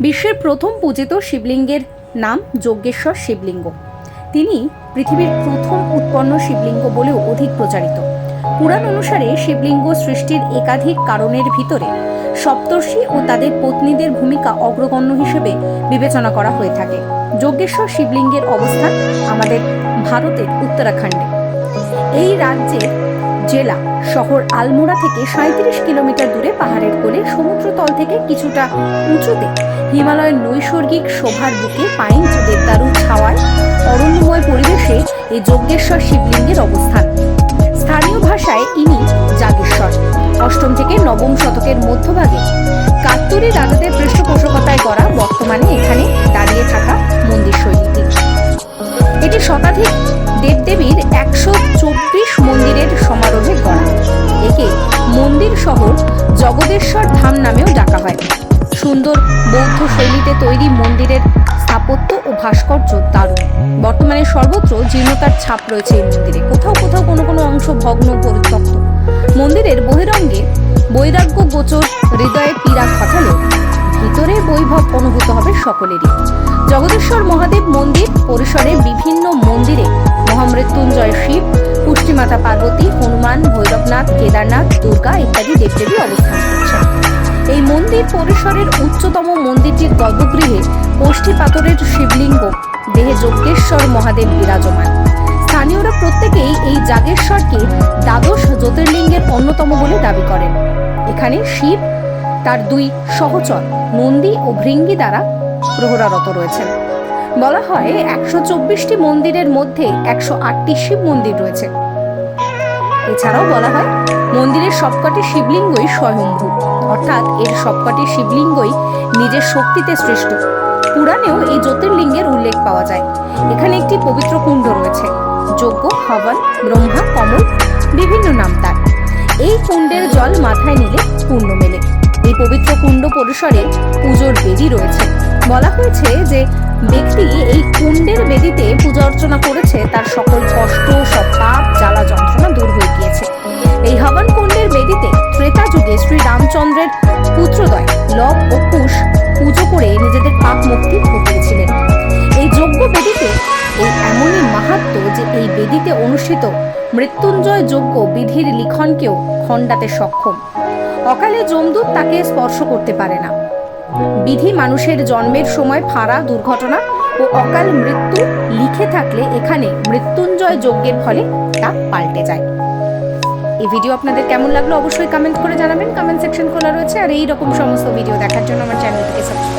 বিশ্বের প্রথম পূজিত শিবলিঙ্গের নাম যজ্ঞেশ্বর শিবলিঙ্গ। তিনি পৃথিবীর প্রথম উৎপন্ন শিবলিঙ্গ বলেও অধিক প্রচারিত। পুরাণ অনুসারে শিবলিঙ্গ সৃষ্টির একাধিক কারণের ভিতরে সপ্তর্ষি ও তাদের পত্নীদের ভূমিকা অগ্রগণ্য হিসেবে বিবেচনা করা হয়ে থাকে। যজ্ঞেশ্বর শিবলিঙ্গের অবস্থান আমাদের ভারতের উত্তরাখণ্ডে। এই রাজ্যের জেলা। শহর আলমোড়া থেকে সাঁত্রিশ কিলোমিটার দূরে পাহাড়ের কোলে সমুদ্রতল থেকে কিছুটা উঁচুতে হিমালয়ের নৈসর্গিক শোভার বুকে পাইন দেবদারু ছাওয়ায় অরণ্যময় পরিবেশে এই যজ্ঞেশ্বর শিবলিঙ্গের অবস্থান। স্থানীয় ভাষায় ইনি জাগেশ্বর। অষ্টম থেকে নবম শতকের মধ্যভাগে কাত্তুরি রাজাদের পৃষ্ঠপোষকতায় গড়া বর্তমানে এখানে দাঁড়িয়ে থাকা মন্দির শৈলীটি এটি শতাধিক দেবদেবীর একশো চব্বিশ শহর জগদেশ্বর ধাম নামেও ডাকা হয়। সুন্দর বৌদ্ধ শৈলীতে তৈরি মন্দিরের স্থাপত্য ও ভাস্কর্য দারুণ। বর্তমানে সর্বত্র জীর্ণতার ছাপ রয়েছে এই মন্দিরে। কোথাও কোথাও কোনো কোনো অংশ ভগ্ন, পরিত্যক্ত। মন্দিরের বহিরঙ্গে বৈরাগ্য গোচর, হৃদয়ে পীড়া ঘটালেও ভিতরে বৈভব অনুভূত হবে সকলেরই। জগদেশ্বর মহাদেব মন্দির, পরিসরে বিভিন্ন মন্দিরে মহামৃত্যুঞ্জয় শিব, পুষ্টিমাতা পার্বতী কেদারনাথ, দুর্গা ইত্যাদি দেবদেবী অবস্থান করছেন। এই মন্দির পরিসরের উচ্চতম মন্দিরটির গর্ভগৃহে কোষ্ঠী পাথরের শিবলিঙ্গ, দেহে যজ্ঞেশ্বর মহাদেব বিরাজমান। স্থানীয়রা প্রত্যেকেই এই জাগেশ্বরকে দ্বাদশ জ্যোতির্লিঙ্গের অন্যতম বলে দাবি করেন। এখানে শিব তার দুই সহচর, নন্দী ও ভৃঙ্গি দ্বারা প্রহরারত রয়েছেন। বলা হয় একশো চব্বিশটি মন্দিরের মধ্যে একশো আটটি শিব মন্দির রয়েছে। এছাড়াও বলা হয়, মন্দিরের সবকটি শিবলিঙ্গই স্বয়ম্ভূ। অর্থাৎ এর সবকটি শিবলিঙ্গই নিজের শক্তিতে সৃষ্ট। পুরাণেও এই জ্যোতির্লিঙ্গের উল্লেখ পাওয়া যায়। এখানে একটি পবিত্র কুণ্ড রয়েছে। যজ্ঞ, হবন, ব্রহ্মা, কমল, বিভিন্ন নাম তার। এই কুণ্ডের জল মাথায় নিলে পূর্ণ মেলে। এই পবিত্র কুণ্ড পরিসরে পুজোর বেদি রয়েছে। বলা হয়েছে যে ব্যক্তি এই কুণ্ডের রামচন্দ্রের পুত্রদয় লব ও কুশ পুজো করে নিজেদের পাপ মুক্তি ঘটিয়েছিলেন। এই যজ্ঞ বেদিতে এই এমনই মাহাত্ম যে এই বেদিতে অনুষ্ঠিত মৃত্যুঞ্জয় যজ্ঞ বিধির লিখনকেও খণ্ডাতে সক্ষম। অকালে যমদূত তাকে স্পর্শ করতে পারে না। বিধি মানুষের জন্মের সময় ফাঁড়া, দুর্ঘটনা ও অকাল মৃত্যু লিখে থাকলে এখানে মৃত্যুঞ্জয় যজ্ঞের ফলে তা পাল্টে যায়। এই ভিডিও আপনাদের কেমন লাগল অবশ্যই কমেন্ট করে জানাবেন। কমেন্ট সেকশন খোলা রয়েছে আর এই রকম সমস্ত ভিডিও দেখার জন্য আমার চ্যানেলটিকে সাবস্ক্রাইব